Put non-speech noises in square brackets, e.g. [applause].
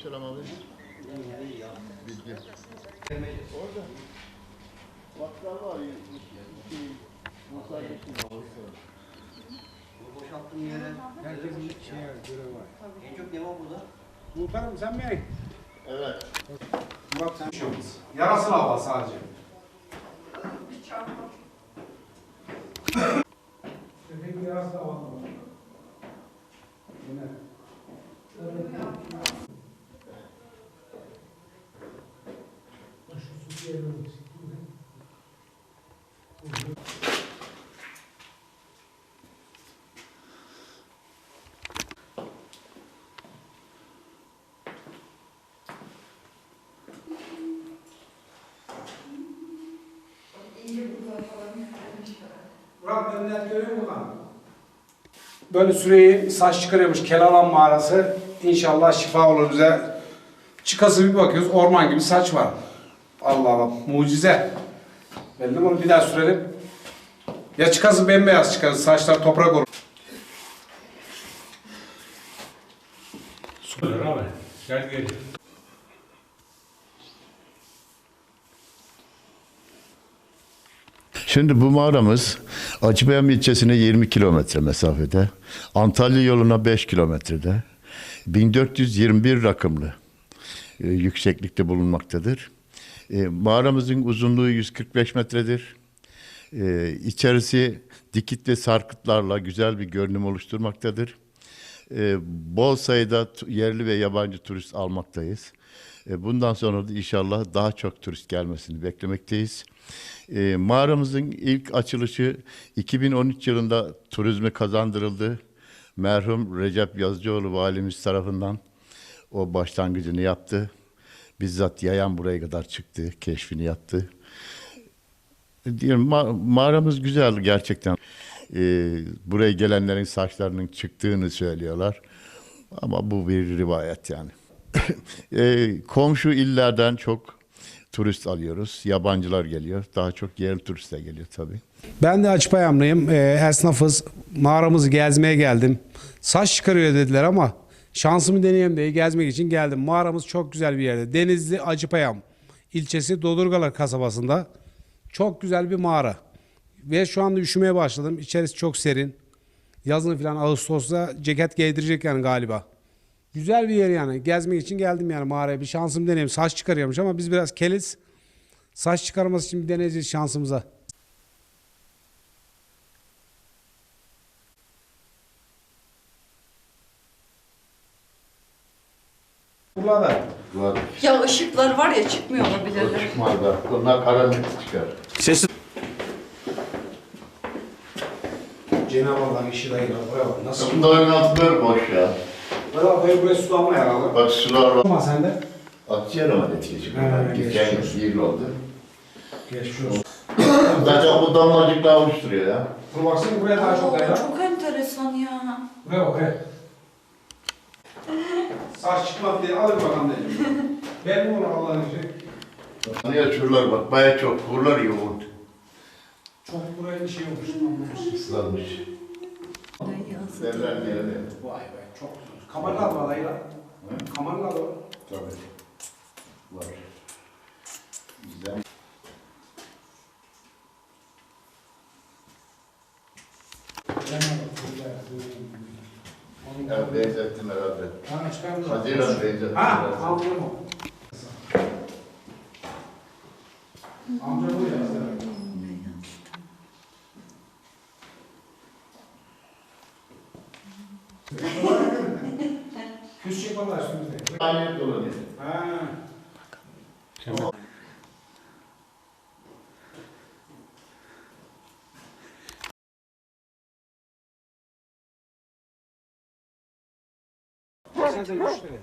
Aleykümselam abi. Bilgi. Orada. Bakkal var. Boşalttığım yere Herkesin bir şey var, görevi var. en çok ne var burada? Muhtarım sen mi? Evet. Murat sen şey olmaz. Yarasın hava sadece. Köpeğin yarası hava. Bu ne? Şu su yerine bak. Murat ben net görüyor musun lan? Böyle süreyi saç çıkarıyormuş Kelalan mağarası. İnşallah şifa olur bize. Çıkası bir bakıyoruz orman gibi saç var. Allah Allah mucize. De bunu bir daha sürelim. Ya çıkası bembeyaz çıkarız saçlar toprak olur. Olur abi. Gel gel. Şimdi bu mağaramız Acıbeyam ilçesine 20 kilometre mesafede, Antalya yoluna 5 kilometrede, 1421 rakımlı e, yükseklikte bulunmaktadır. E, mağaramızın uzunluğu 145 metredir. E, içerisi dikit ve sarkıtlarla güzel bir görünüm oluşturmaktadır. E, bol sayıda yerli ve yabancı turist almaktayız. E, bundan sonra da inşallah daha çok turist gelmesini beklemekteyiz. E, mağaramızın ilk açılışı 2013 yılında turizme kazandırıldı. Merhum Recep Yazıcıoğlu valimiz tarafından o başlangıcını yaptı. Bizzat yayan buraya kadar çıktı, keşfini yaptı. Diyorum ma- mağaramız güzel gerçekten. Ee, buraya gelenlerin saçlarının çıktığını söylüyorlar. Ama bu bir rivayet yani. [coughs] Ee, komşu illerden çok turist alıyoruz. Yabancılar geliyor. Daha çok yerli turistler geliyor tabii. Ben de Açpayamlıyım. Ee, esnafız. Mağaramızı gezmeye geldim. Saç çıkarıyor dediler ama şansımı deneyeyim diye gezmek için geldim. Mağaramız çok güzel bir yerde. Denizli Acıpayam ilçesi Dodurgalar kasabasında. Çok güzel bir mağara. Ve şu anda üşümeye başladım. İçerisi çok serin. Yazın falan Ağustos'ta ceket giydirecek yani galiba. Güzel bir yer yani. Gezmek için geldim yani mağaraya. Bir şansım deneyeyim. Saç çıkarıyormuş ama biz biraz keliz. Saç çıkarması için bir deneyeceğiz şansımıza. Burada. Var. Ya ışıklar var ya çıkmıyor olabilirler. Çıkmaz da. Bunlar karanlık çıkar. Cenab-ı Allah işi dayı. Buraya bak nasıl? Bunların altları boş ya. Buraya bak böyle buraya sulanma herhalde. Bak sular var. Ama sen de. Atıyor ama neticesi. He, Geçen yıl oldu. Geçmiş olsun. Zaten bu damlacıklar oluşturuyor ya. Dur baksana buraya daha çok dayı. çok enteresan ya. Buraya bak buraya. Saç çıkmadı diye alır bakalım dedim. [laughs] ben bunu Allah'ın işi. Hani çurlar bak baya çok. Kurlar yoğun. Çok buraya bir şey olmuş. Islanmış. Derler yerine. Vay be çok güzel. Kamerlar var dayı lan. Kamerlar var. Tabii. Var. Güzel. Ya benzettim herhalde. Ha çıkarmış. Haziran benzettim Ha herhalde. amcam o. Amca bu ya. Küs yaparlar üstümüzde. Aynı dolanıyor. Ha. Sen de üç lira.